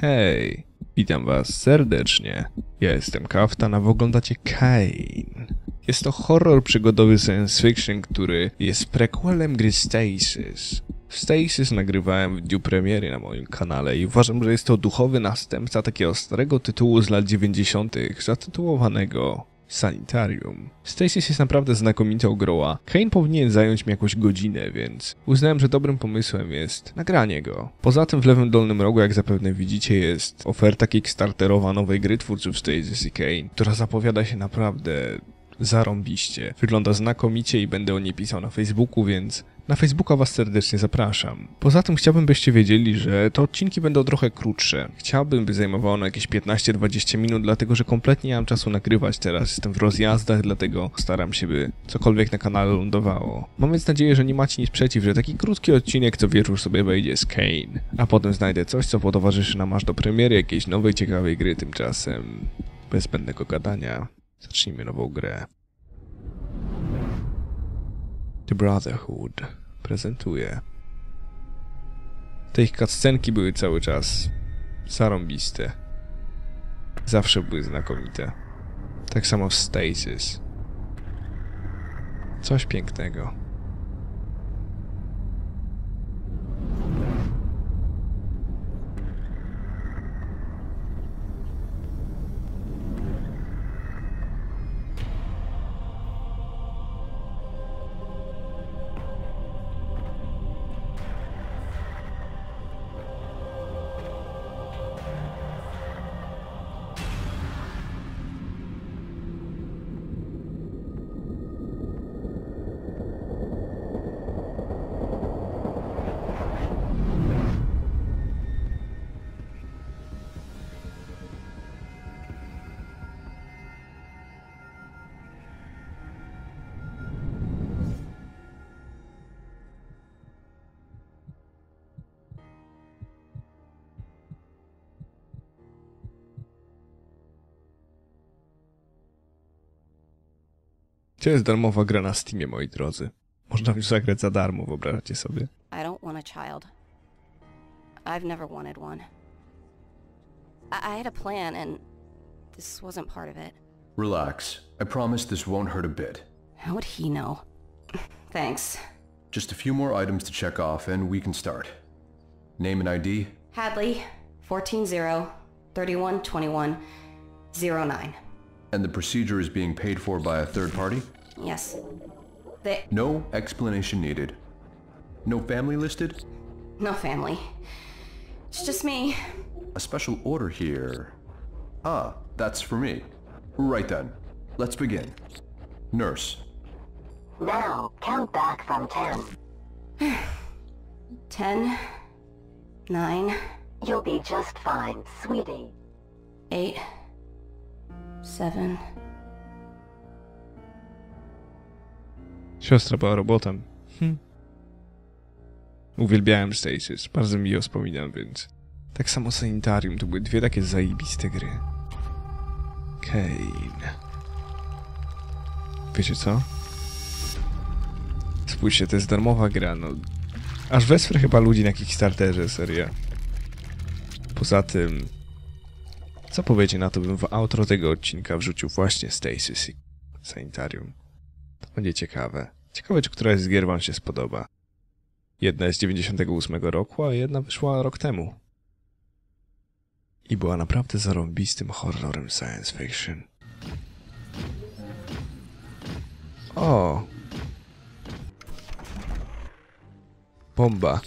Hej, witam was serdecznie. Ja jestem Kaftan, a wy oglądacie Kane. Jest to horror przygodowy science fiction, który jest prequelem gry Stasis. Stasis nagrywałem w dniu premiery na moim kanale i uważam, że jest to duchowy następca takiego starego tytułu z lat 90. zatytułowanego Sanitarium. Stasis jest naprawdę znakomitą grą, a Kane powinien zająć mi jakąś godzinę, więc uznałem, że dobrym pomysłem jest nagranie go. Poza tym w lewym dolnym rogu, jak zapewne widzicie, jest oferta kickstarterowa nowej gry twórców Stasis i Kane, która zapowiada się naprawdę zarąbiście. Wygląda znakomicie i będę o niej pisał na Facebooku, więc na Facebooka Was serdecznie zapraszam. Poza tym chciałbym, byście wiedzieli, że te odcinki będą trochę krótsze. Chciałbym, by zajmowało ono jakieś 15-20 minut, dlatego że kompletnie nie mam czasu nagrywać teraz. Jestem w rozjazdach, dlatego staram się, by cokolwiek na kanale lądowało. Mam więc nadzieję, że nie macie nic przeciw, że taki krótki odcinek co wieczór sobie wejdzie z Kane. A potem znajdę coś, co potowarzyszy nam aż do premiery jakiejś nowej, ciekawej gry tymczasem. Bez zbędnego gadania. Zacznijmy nową grę. The Brotherhood prezentuje. Te ich cutscenki były cały czas zarąbiste. Zawsze były znakomite. Tak samo w Stasis. Coś pięknego. Gdzie jest darmowa gra na Steamie, moi drodzy? Można już zagrać za darmo, wyobraźcie sobie. I don't want a child. I've never wanted one. I, I had a plan, and this wasn't part of it. Relax. I promise this won't hurt a bit. How would he know? Thanks. Just a few more items to check off and we can start. Name and ID? Hadley, 14-0, 31-21, 09. And the procedure is being paid for by a third party? Yes. They... No explanation needed. No family listed? No family. It's just me. A special order here. Ah, that's for me. Right then. Let's begin. Nurse. Now, count back from ten. 10, 9, You'll be just fine, sweetie. 8, 7... Siostra była robotem. Hm. Uwielbiałem Stasis, bardzo mi ją wspominam, więc... Tak samo Sanitarium, to były dwie takie zajebiste gry. Kane. Wiecie co? Spójrzcie, to jest darmowa gra, no... Aż wesprę chyba ludzi na Kickstarterze, serio. Poza tym... Co powiecie na to, bym w outro tego odcinka wrzucił właśnie Stasis Sanitarium? To będzie ciekawe. Ciekawe, czy któraś z gier wam się spodoba. Jedna jest z 98 roku, a jedna wyszła rok temu. I była naprawdę zarąbistym horrorem science fiction. O! Bomba.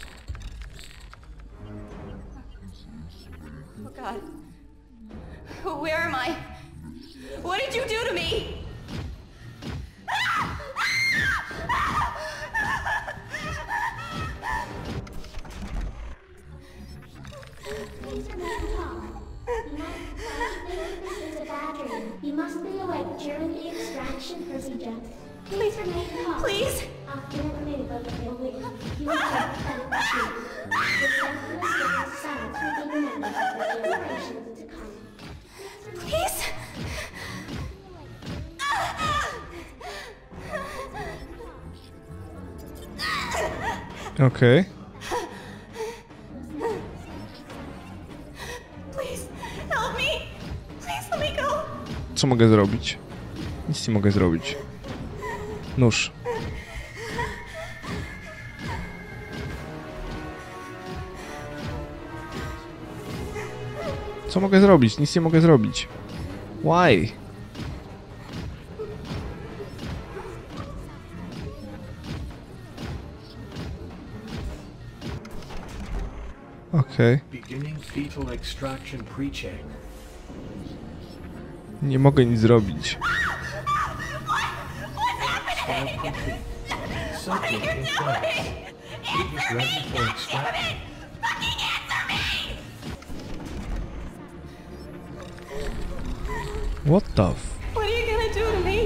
Okej. Go. Co mogę zrobić? Nic nie mogę zrobić. Nóż. Co mogę zrobić? Nic nie mogę zrobić. Why? Okej. Beginning fetal extraction pre-check. Nie mogę nic zrobić. What the f... What are you gonna do to me?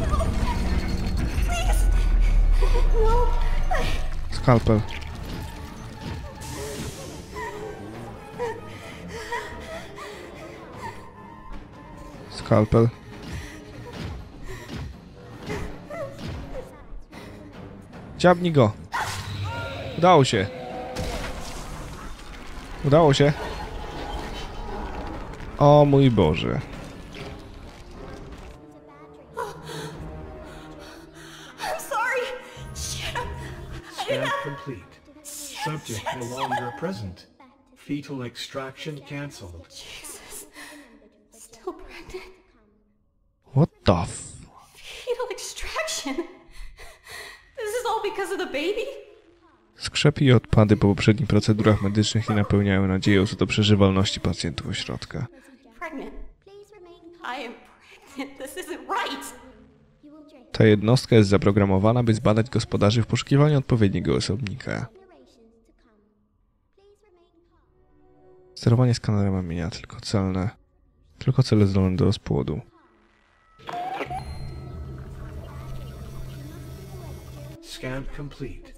No. Please. No. Skalpel. Skalpel. Dziabnij go. Udało się. Udało się. O mój Boże. Subject no longer present. Fetal extraction cancelled. What the f... Fetal extraction. This is all because of the baby? Skrzepy i odpady po poprzednich procedurach medycznych nie napełniają nadzieją co do przeżywalności pacjentów ośrodka. Pregnant. I am pregnant. This isn't right. Ta jednostka jest zaprogramowana, by zbadać gospodarzy w poszukiwaniu odpowiedniego osobnika. Sterowanie skanerem ramienia tylko celne. Tylko cele zdolne do rozpłodu. Scan complete.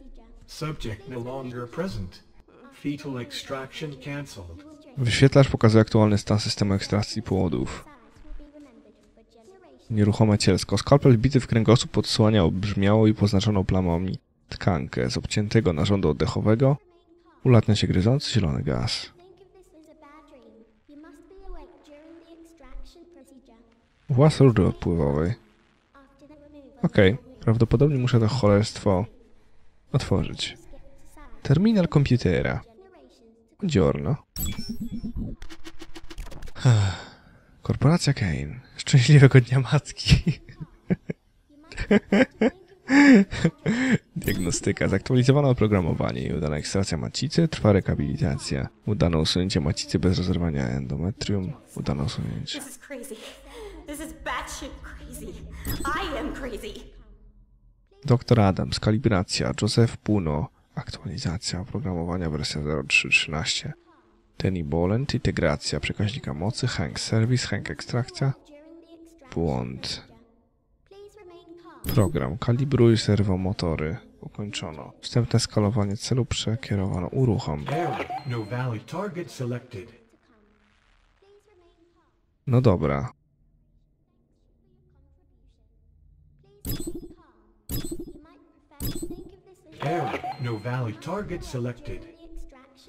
Subject no longer present. Fetal extraction cancelled. Wyświetlacz pokazuje aktualny stan systemu ekstrakcji płodów. Nieruchome cielsko. Skalpel bity w kręgosłup odsłania obrzmiałą i poznaczoną plamami tkankę z obciętego narządu oddechowego. Ulatnia się gryzący zielony gaz. Włas rury odpływowej. Okej, prawdopodobnie muszę to cholerstwo otworzyć. Terminal komputera. Dziorno. Korporacja Kane. Szczęśliwego dnia matki. Diagnostyka. Zaktualizowane oprogramowanie i udana ekstrakcja macicy. Trwa rehabilitacja. Udane usunięcie macicy bez rozerwania endometrium. Udane usunięcie. This is crazy. This is batshit crazy. I am crazy. Dr Adams. Kalibracja. Joseph Puno. Aktualizacja oprogramowania wersja 0313. Tenny Boland. Integracja przekaźnika mocy. Hank Service. Hank Ekstrakcja. Błąd. Program. Kalibruj serwomotory. Ukończono. Wstępne skalowanie celu przekierowano. Uruchom. No. No dobra.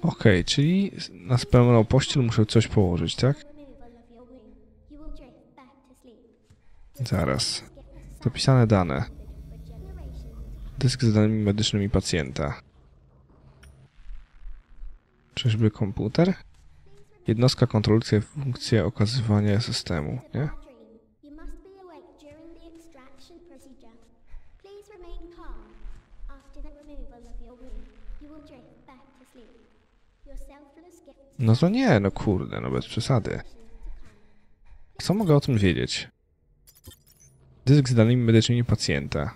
Okej, czyli na spełnioną pościel muszę coś położyć, tak? Zaraz. Zapisane dane. Dysk z danymi medycznymi pacjenta. Czyżby komputer? Jednostka kontrolująca funkcję okazywania systemu, nie? No to nie, no kurde, no bez przesady. Co mogę o tym wiedzieć? Dysk z danymi medycznymi pacjenta.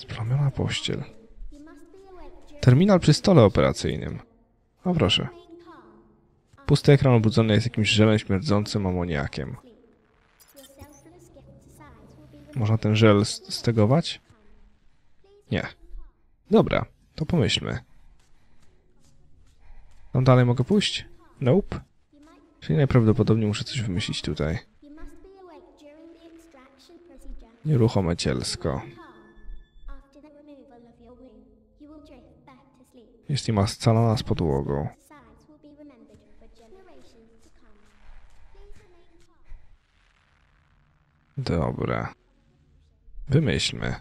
Splamiona pościel. Terminal przy stole operacyjnym. O proszę. Pusty ekran obrudzony jest jakimś żelem śmierdzącym amoniakiem. Można ten żel stegować? Nie. Dobra, to pomyślmy. Tam dalej mogę pójść? Nope. Czyli najprawdopodobniej muszę coś wymyślić tutaj. Nieruchome cielsko. Jest niemal scalona z podłogą. Dobra. Wymyślmy,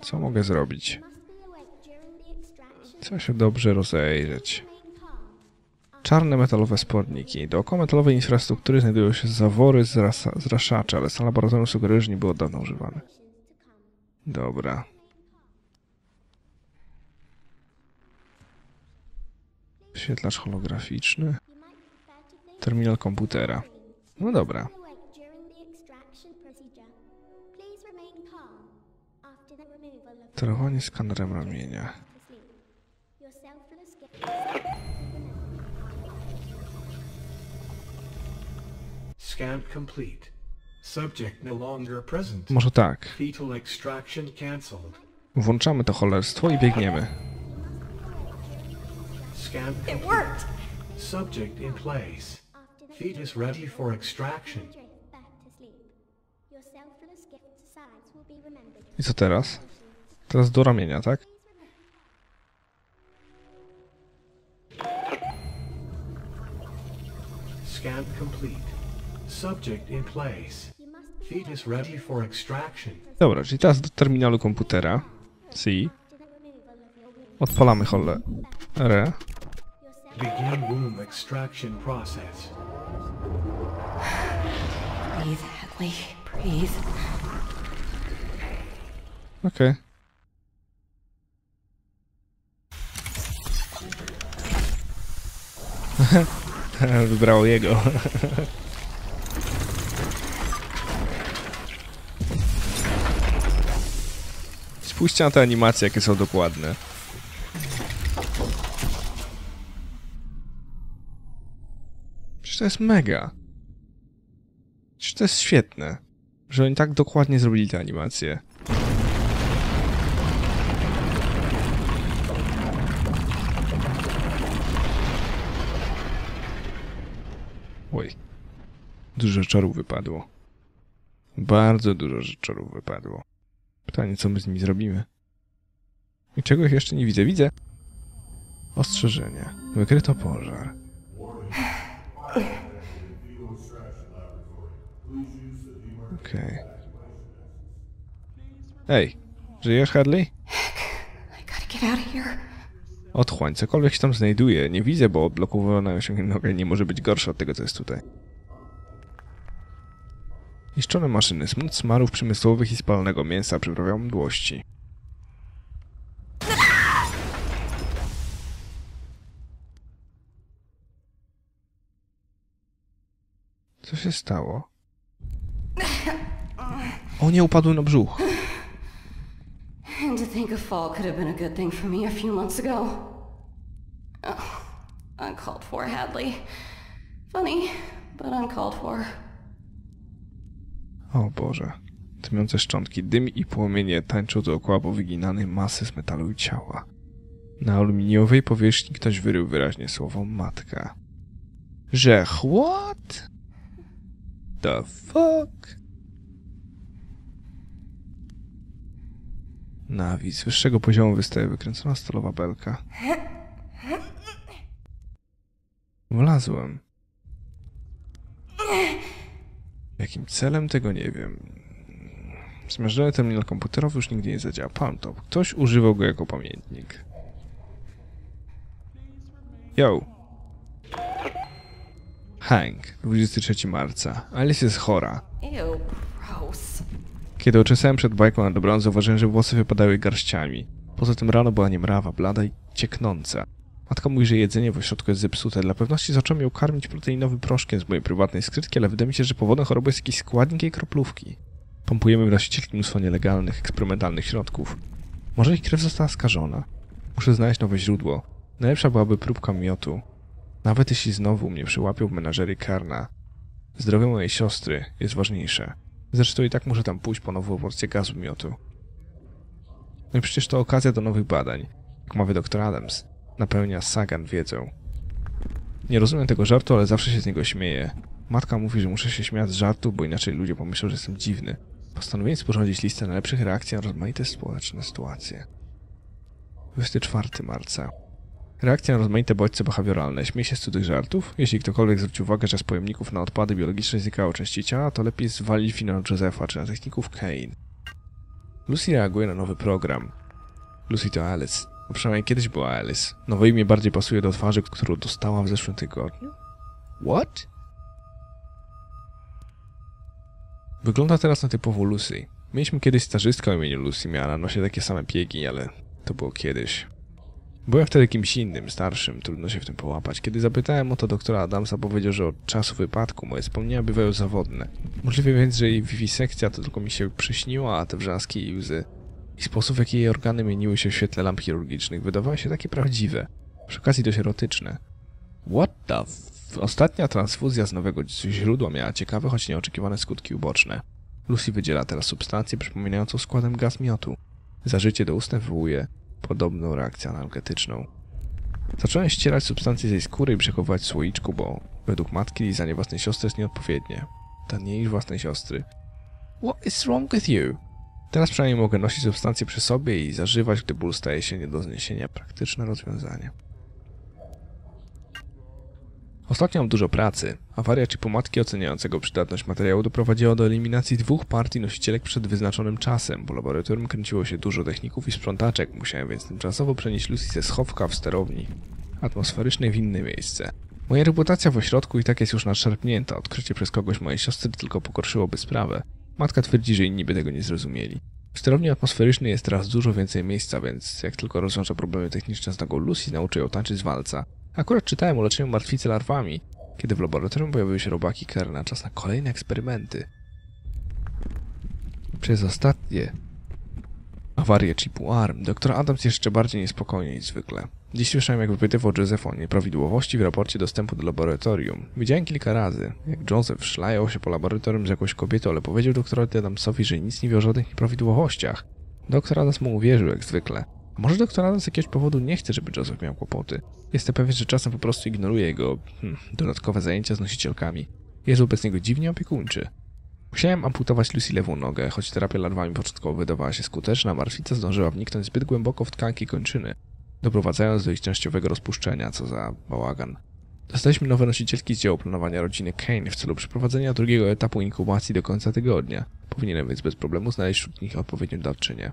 co mogę zrobić. must be awake during the extraction. Trzeba się dobrze rozejrzeć. Czarne metalowe sporniki. Dookoła metalowej infrastruktury znajdują się zawory zrasa- zraszacze, ale stan laboratorium sugeruje, że nie było od dawna używane. Dobra. Wyświetlacz holograficzny. Terminal komputera. No dobra. awake during the Scan complete. Subject no longer present. Może tak. Fetal extraction cancelled. Włączamy to cholerstwo i biegniemy. Scan It worked! Subject in place. Fetus ready for extraction. I co teraz? Teraz do ramienia, tak? Subject in place. Fetus ready for extraction. Dobra, czyli teraz do terminalu komputera. Womb. Odpalamy. Your self Begin womb extraction process. Breathe, Hadley. Breathe. Okej. Wybrało jego. Spójrzcie na te animacje, jakie są dokładne. Przecież to jest mega. Przecież to jest świetne, że oni tak dokładnie zrobili te animacje. Oj. Dużo czarów wypadło. Bardzo dużo czarów wypadło. Pytanie, co my z nimi zrobimy? I czego jeszcze nie widzę? Widzę. Ostrzeżenie. Wykryto pożar. Okej. Ej, żyjesz, Hadley? Otchłań, cokolwiek się tam znajduje. Nie widzę, bo odblokowana osiągnięta nie może być gorsza od tego, co jest tutaj. Niszczone maszyny, smut smarów przemysłowych i spalonego mięsa przyprawiał mdłości. Co się stało? O nie, upadłem na brzuch. To think a fall could have been a good thing for me a few months ago. Oh, uncalled for, Hadley. Funny, but uncalled for. O Boże. Tmiące szczątki, dym i płomienie tańczą dookoła powyginanej masy z metalu i ciała. Na aluminiowej powierzchni ktoś wyrył wyraźnie słowo matka. Że what? The fuck? Nawi, z wyższego poziomu wystaje wykręcona stalowa belka. Wlazłem. Jakim celem tego nie wiem. Zmierzony terminal komputerowy już nigdy nie zadziała. Palmtop. Ktoś używał go jako pamiętnik. Yo. Hank, 23 marca. Alice jest chora. Kiedy uczesałem przed bajką na dobranoc, zauważyłem, że włosy wypadały garściami. Poza tym rano była niemrawa, blada i cieknąca. Matka mówi, że jedzenie w ośrodku jest zepsute. Dla pewności zacząłem ją karmić proteinowym proszkiem z mojej prywatnej skrytki, ale wydaje mi się, że powodem choroby jest jakiś składnik jej kroplówki. Pompujemy w nosicielki mnóstwo nielegalnych, eksperymentalnych środków. Może jej krew została skażona? Muszę znaleźć nowe źródło. Najlepsza byłaby próbka miotu. Nawet jeśli znowu mnie przyłapią w menażerii Karna. Zdrowie mojej siostry jest ważniejsze. Zresztą i tak muszę tam pójść po nową porcję gazu miotu. No i przecież to okazja do nowych badań. Jak mawia dr Adams, napełnia Sagan wiedzą. Nie rozumiem tego żartu, ale zawsze się z niego śmieję. Matka mówi, że muszę się śmiać z żartu, bo inaczej ludzie pomyślą, że jestem dziwny. Postanowiłem sporządzić listę najlepszych reakcji na rozmaite społeczne sytuacje. 24 marca. Reakcja na rozmaite bodźce behawioralne. Śmiej się z cudzych żartów? Jeśli ktokolwiek zwróci uwagę, że z pojemników na odpady biologiczne znikają części ciała, to lepiej zwalić winę na Josepha czy na techników Kane. Lucy reaguje na nowy program. Lucy to Alice. A przynajmniej kiedyś była Alice. Nowe imię bardziej pasuje do twarzy, którą dostała w zeszłym tygodniu. What? Wygląda teraz na typową Lucy. Mieliśmy kiedyś stażystkę o imieniu Lucy, miała na nosie takie same piegi, ale to było kiedyś. Byłem wtedy kimś innym, starszym, trudno się w tym połapać. Kiedy zapytałem o to doktora Adamsa, powiedział, że od czasu wypadku moje wspomnienia bywają zawodne. Możliwe więc, że jej wiwisekcja to tylko mi się przyśniła, a te wrzaski i łzy i sposób, w jaki jej organy mieniły się w świetle lamp chirurgicznych, wydawały się takie prawdziwe. Przy okazji dość erotyczne. What the f... Ostatnia transfuzja z nowego źródła miała ciekawe, choć nieoczekiwane skutki uboczne. Lucy wydziela teraz substancję przypominającą składem gaz miotu. Zażycie do ustęp wywołuje podobną reakcję analgetyczną. Zacząłem ścierać substancję z jej skóry i przechowywać w słoiczku, bo według matki lizanie własnej siostry jest nieodpowiednie. Taniej własnej siostry. What is wrong with you? Teraz przynajmniej mogę nosić substancję przy sobie i zażywać, gdy ból staje się nie do zniesienia. Praktyczne rozwiązanie. Ostatnio mam dużo pracy. Awaria chipu matki oceniającego przydatność materiału doprowadziła do eliminacji dwóch partii nosicielek przed wyznaczonym czasem. Po laboratorium kręciło się dużo techników i sprzątaczek. Musiałem więc tymczasowo przenieść Lucy ze schowka w sterowni atmosferycznej w inne miejsce. Moja reputacja w ośrodku i tak jest już nadszarpnięta. Odkrycie przez kogoś mojej siostry tylko pogorszyłoby sprawę. Matka twierdzi, że inni by tego nie zrozumieli. W sterowni atmosferycznej jest teraz dużo więcej miejsca, więc jak tylko rozwiążę problemy techniczne z nogą Lucy, nauczę ją tańczyć walca. Akurat czytałem o leczeniu martwicy larwami, kiedy w laboratorium pojawiły się robaki Kerna. Czas na kolejne eksperymenty. Przez ostatnie awarię chipu ARM, doktor Adams jeszcze bardziej niespokojny niż zwykle. Dziś słyszałem, jak wypytywał Joseph o nieprawidłowości w raporcie dostępu do laboratorium. Widziałem kilka razy, jak Joseph szlajał się po laboratorium z jakąś kobietą, ale powiedział doktorowi Adamsowi, że nic nie wie o żadnych nieprawidłowościach. Doktor Adams mu uwierzył, jak zwykle. Może doktor Adams z jakiegoś powodu nie chce, żeby Joseph miał kłopoty? Jestem pewien, że czasem po prostu ignoruje jego hmm, dodatkowe zajęcia z nosicielkami. Jest wobec niego dziwnie opiekuńczy. Musiałem amputować Lucy lewą nogę, choć terapia larwami początkowo wydawała się skuteczna, martwica zdążyła wniknąć zbyt głęboko w tkanki kończyny, doprowadzając do ich częściowego rozpuszczenia, co za bałagan. Dostaliśmy nowe nosicielki z dzieł planowania rodziny Kane w celu przeprowadzenia drugiego etapu inkubacji do końca tygodnia. Powinienem więc bez problemu znaleźć wśród nich odpowiednią dawczynię.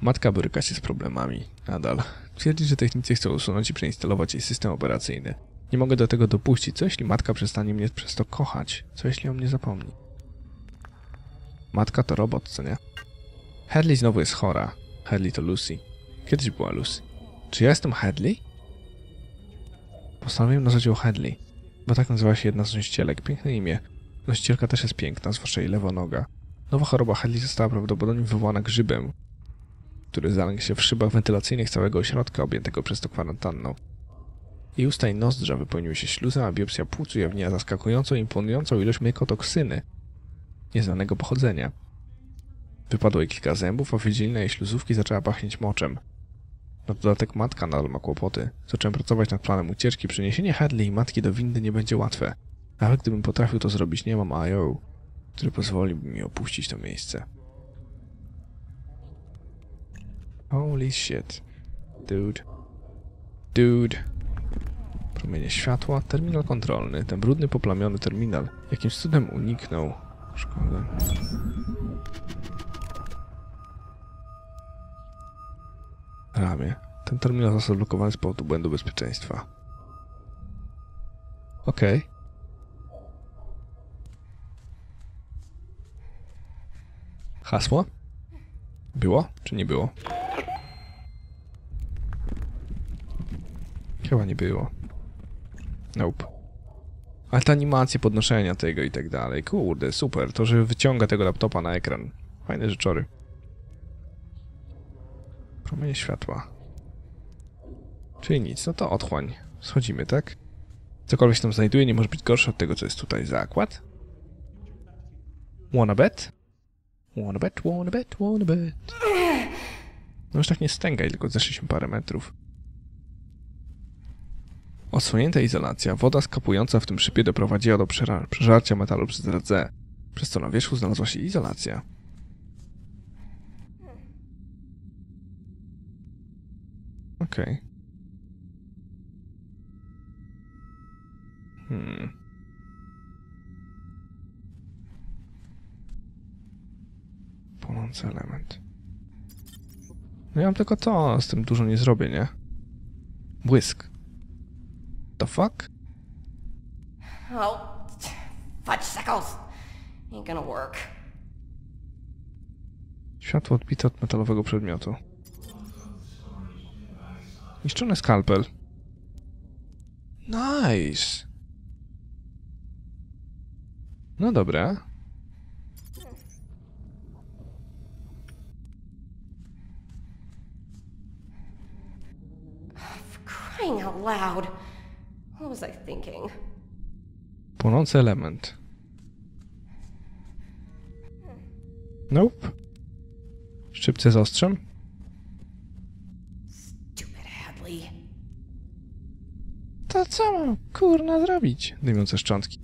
Matka boryka się z problemami. Nadal. Twierdzi, że technicy chcą usunąć i przeinstalować jej system operacyjny. Nie mogę do tego dopuścić. Co jeśli matka przestanie mnie przez to kochać? Co jeśli o mnie zapomni? Matka to robot, co nie? Hadley znowu jest chora. Hadley to Lucy. Kiedyś była Lucy. Czy ja jestem Hadley? Postanowiłem nazwać ją Hadley, bo tak nazywa się jedna z nosicielek. Piękne imię. Nosicielka też jest piękna, zwłaszcza jej lewa noga. Nowa choroba Hadley została prawdopodobnie wywołana grzybem, który zalękł się w szybach wentylacyjnych całego ośrodka objętego przez to kwarantanną. Jej usta i nozdrza wypełniły się śluzem, a biopsja płuc ujawniła zaskakującą i imponującą ilość mykotoksyny nieznanego pochodzenia. Wypadło jej kilka zębów, a wydzielina jej śluzówki zaczęła pachnieć moczem. Na dodatek matka nadal ma kłopoty. Zacząłem pracować nad planem ucieczki. Przeniesienie Hadley i matki do windy nie będzie łatwe. Nawet gdybym potrafił to zrobić, nie mam IO, który pozwoliłby mi opuścić to miejsce. Holy shit. Dude. Dude. Promienie światła, terminal kontrolny. Ten brudny, poplamiony terminal. Jakimś cudem uniknął. Szkoda. Ramię. Ten terminal został blokowany z powodu błędu bezpieczeństwa. Okej. Hasło? Było? Czy nie było? Chyba nie było. Nope. Ale te animacje podnoszenia tego i tak dalej. Kurde, super. To, że wyciąga tego laptopa na ekran. Fajne rzeczory. Promienie światła. Czyli nic, no to otchłań. Schodzimy, tak? Cokolwiek się tam znajduje, nie może być gorsze od tego, co jest tutaj. Zakład? Wanna bet? Wanna bet, wanna bet, wanna bet. No już tak nie stęgaj, tylko zeszliśmy parę metrów. Odsłonięta izolacja, woda skapująca w tym szybie doprowadziła do przeżarcia metalu przez rdze. Przez co na wierzchu znalazła się izolacja. Okej. Hmm. Płonący element. No ja mam tylko to, z tym dużo nie zrobię, nie? Błysk. The fuck? Oh, fudge sickles. Ain't gonna work. Światło odbite od metalowego przedmiotu. Niszczony skalpel. Nice. No dobra. Crying out loud. What was I thinking? Płonący element. Nope. Szczypce z ostrzem? Stupid Hadley. To co mam kurna zrobić? Dymiące szczątki.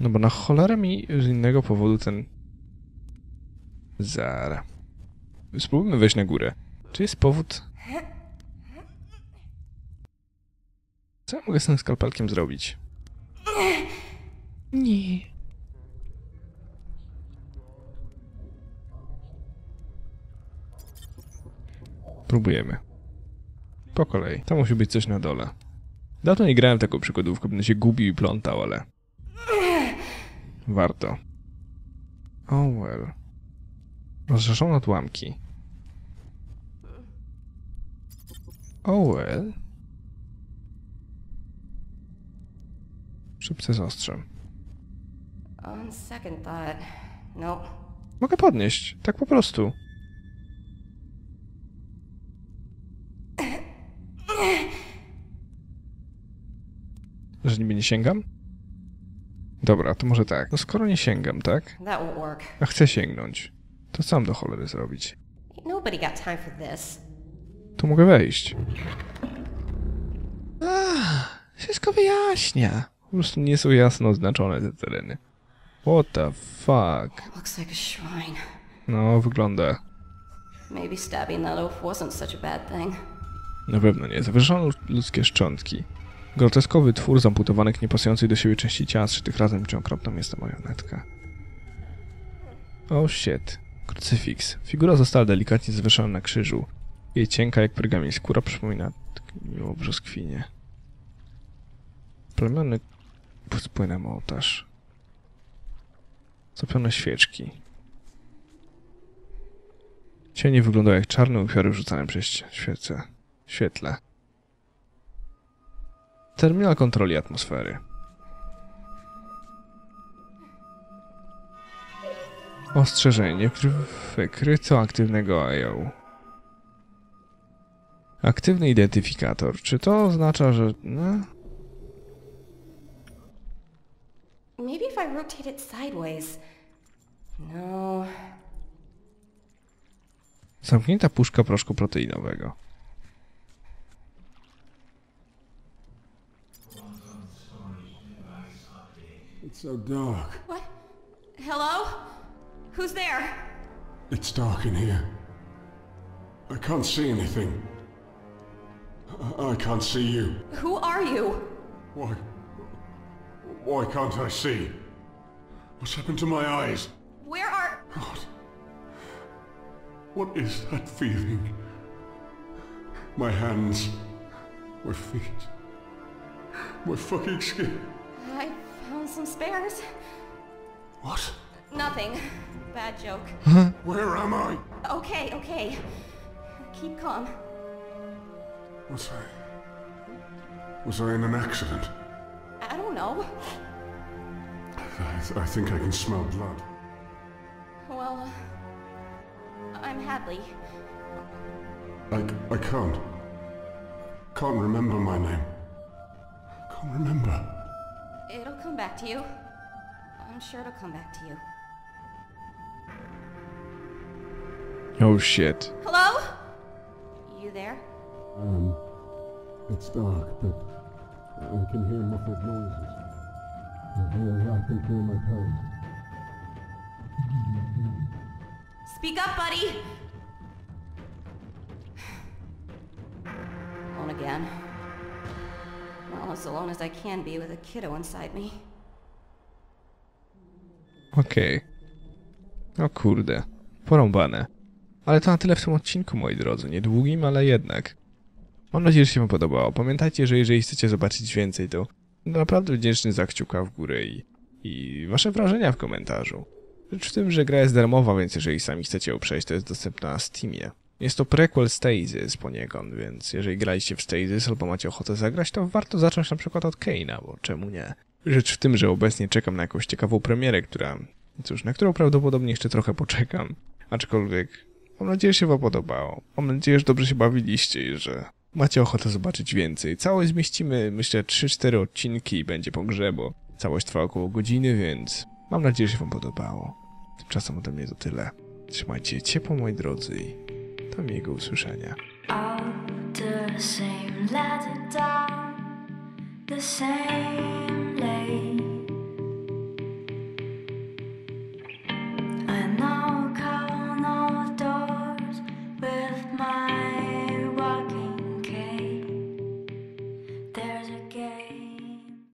No bo na cholerę mi z innego powodu ten... Zara. Spróbujmy wejść na górę. Czy jest powód... Co ja mogę z tym skalpelkiem zrobić? Nie. Próbujemy. Po kolei. To musi być coś na dole. Dawno nie grałem taką przygodówkę, będę się gubił i plątał, ale... Warto. Oh well. Rozszerzone odłamki. Oh well. Szybce z ostrzem. Mogę podnieść, tak po prostu. Że niby nie sięgam? Dobra, to może tak. No skoro nie sięgam, tak? A chcę sięgnąć, to sam do cholery zrobić. Tu mogę wejść. Ah, wszystko wyjaśnia. Po prostu nie są jasno oznaczone te tereny. What the fuck? No, wygląda. Maybe stabbing that oaf wasn't such a bad thing. Na pewno nie. Zawyżono ludzkie szczątki. Groteskowy twór zamputowanych niepasujących do siebie części ciała zszytych razem niczym okropną jest ta marionetka. Oh shit. Krucyfiks. Figura została delikatnie zawieszona na krzyżu. Jej cienka jak pergamin skóra przypomina miło brzoskwinie. Plemiony spłynę ołtarz. Zapione świeczki. Cienie wyglądają jak czarne ofiary rzucane przez świece. Świetle. Terminal kontroli atmosfery. Ostrzeżenie. Wykryto aktywnego IO. Aktywny identyfikator. Czy to oznacza, że... No, Maybe if I rotate it sideways. No. zamknięta puszka proszku proteinowego. So dark. What? Hello? Who's there? It's dark in here. I can't see anything. I, I can't see you. Who are you? Why? Why can't I see? What's happened to my eyes? Where are. What? What is that feeling? My hands, my feet, my fucking skin. I found some spares. What? Nothing. Bad joke. Where am I? Okay, okay. Keep calm. Was I? Was I in an accident? I don't know. I, th- I think I can smell blood. Well, uh, I'm Hadley. I, I can't. Can't remember my name. Can't remember. It'll come back to you. I'm sure it'll come back to you. Oh shit. Hello? You there? Um, it's dark, but I can hear muffled noises. I hear I can feel my toes. Speak up, buddy! Alone again. As alone as I can be with a kiddo inside me. Okej. O kurde. Porąbane. Ale to na tyle w tym odcinku, moi drodzy. Niedługim, ale jednak. Mam nadzieję, że się wam podobało. Pamiętajcie, że jeżeli chcecie zobaczyć więcej, to naprawdę wdzięczny za kciuka w górę i, i wasze wrażenia w komentarzu. Rzecz w tym, że gra jest darmowa, więc jeżeli sami chcecie ją przejść, to jest dostępna na Steamie. Jest to prequel Stasis poniekąd, więc jeżeli graliście w Stasis albo macie ochotę zagrać, to warto zacząć na przykład od Keina, bo czemu nie? Rzecz w tym, że obecnie czekam na jakąś ciekawą premierę, która... Cóż, na którą prawdopodobnie jeszcze trochę poczekam. Aczkolwiek mam nadzieję, że się wam podobało. Mam nadzieję, że dobrze się bawiliście i że macie ochotę zobaczyć więcej. Całość zmieścimy, myślę, 3-4 odcinki i będzie pogrzebo. Całość trwa około godziny, więc mam nadzieję, że się wam podobało. Tymczasem ode mnie to tyle. Trzymajcie ciepło, moi drodzy do miłego usłyszenia. the same